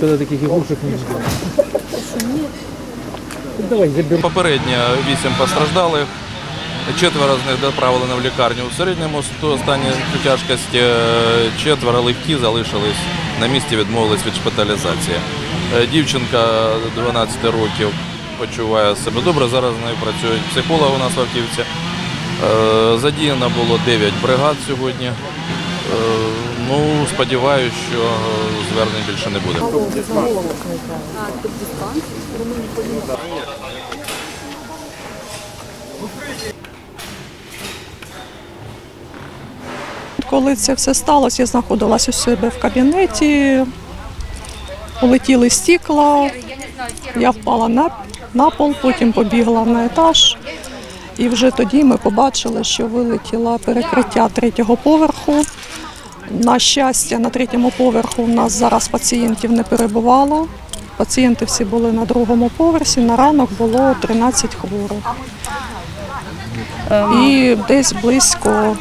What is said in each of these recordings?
Тогда таких игрушек не ждем. Ну, Давай, заберем. Попередньо вісім постраждалих, четверо з них доправлено в лікарню у середньому стані тяжкості, е, четверо легкі залишились на місці, відмовились від шпиталізації. Е, Дівчинка 12 років почуває себе добре, зараз з нею працюють психологи у нас в Авківці. Е, Задіяно було 9 бригад сьогодні. Е, Ну, сподіваюся, що звернень більше не буде. Коли це все сталося, я знаходилася у себе в кабінеті, полетіли стікла, я впала на, на пол, потім побігла на етаж. І вже тоді ми побачили, що вилетіло перекриття третього поверху. На щастя, на третьому поверху у нас зараз пацієнтів не перебувало. Пацієнти всі були на другому поверсі. На ранок було 13 хворих. І десь близько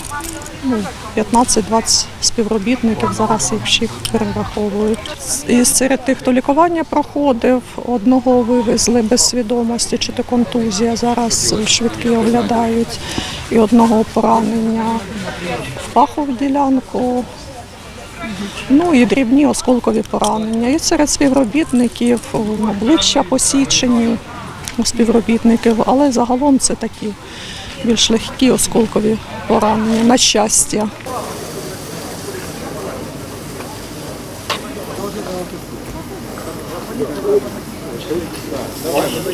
ну, 15-20 співробітників зараз їх всіх перераховують. І серед тих, хто лікування проходив, одного вивезли без свідомості, чи то контузія. Зараз швидкі оглядають, і одного поранення в пахову ділянку. Ну і дрібні осколкові поранення. І серед співробітників обличчя посічені у співробітників, але загалом це такі більш легкі осколкові поранення, на щастя.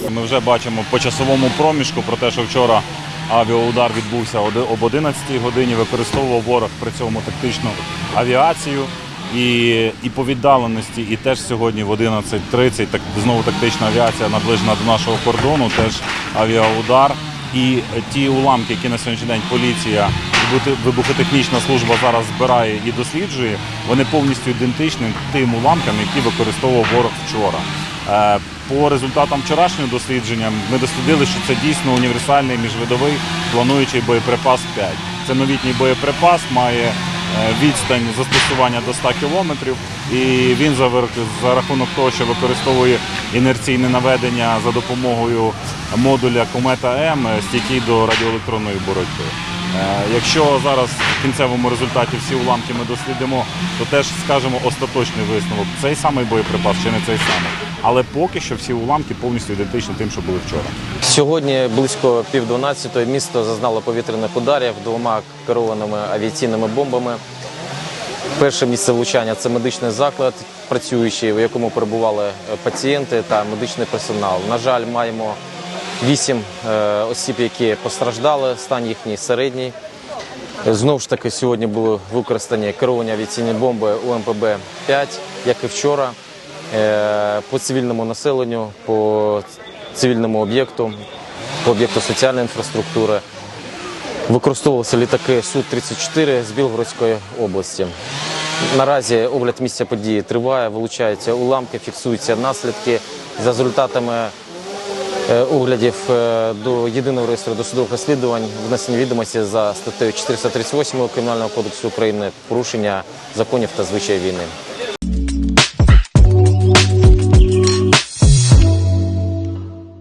Ми вже бачимо по часовому проміжку про те, що вчора авіаудар відбувся об 11 годині. Використовував ворог при цьому тактичну авіацію. І, і по віддаленості, і теж сьогодні в 11.30 так, знову тактична авіація наближена до нашого кордону, теж авіаудар. І ті уламки, які на сьогоднішній день поліція, вибухотехнічна служба зараз збирає і досліджує, вони повністю ідентичні тим уламкам, які використовував ворог вчора. Е, По результатам вчорашнього дослідження ми дослідили, що це дійсно універсальний міжвидовий плануючий боєприпас 5. Це новітній боєприпас, має е, відстань застосування до 100 кілометрів, і він за рахунок того, що використовує інерційне наведення за допомогою модуля Комета М, е, стійкий до радіоелектронної боротьби. Якщо зараз в кінцевому результаті всі уламки ми дослідимо, то теж скажемо остаточний висновок. Цей самий боєприпас чи не цей самий. Але поки що всі уламки повністю ідентичні тим, що були вчора. Сьогодні близько пів дванадцятої місто зазнало повітряних ударів двома керованими авіаційними бомбами. Перше місце влучання це медичний заклад, працюючий, в якому перебували е, пацієнти та медичний персонал. На жаль, маємо вісім е, осіб, які постраждали, стан їхній середній. Знову ж таки, сьогодні були використані керовані авіаційні бомби УМПБ-5, як і вчора, по цивільному населенню, по цивільному об'єкту, по об'єкту соціальної інфраструктури. Використовувалися літаки Су-34 з Білгородської області. Наразі огляд місця події триває, вилучаються уламки, фіксуються наслідки. За результатами е, оглядів е, до єдиного реєстру досудових розслідувань внесені відомості за статтею 438 Кримінального кодексу України порушення законів та звичаїв війни.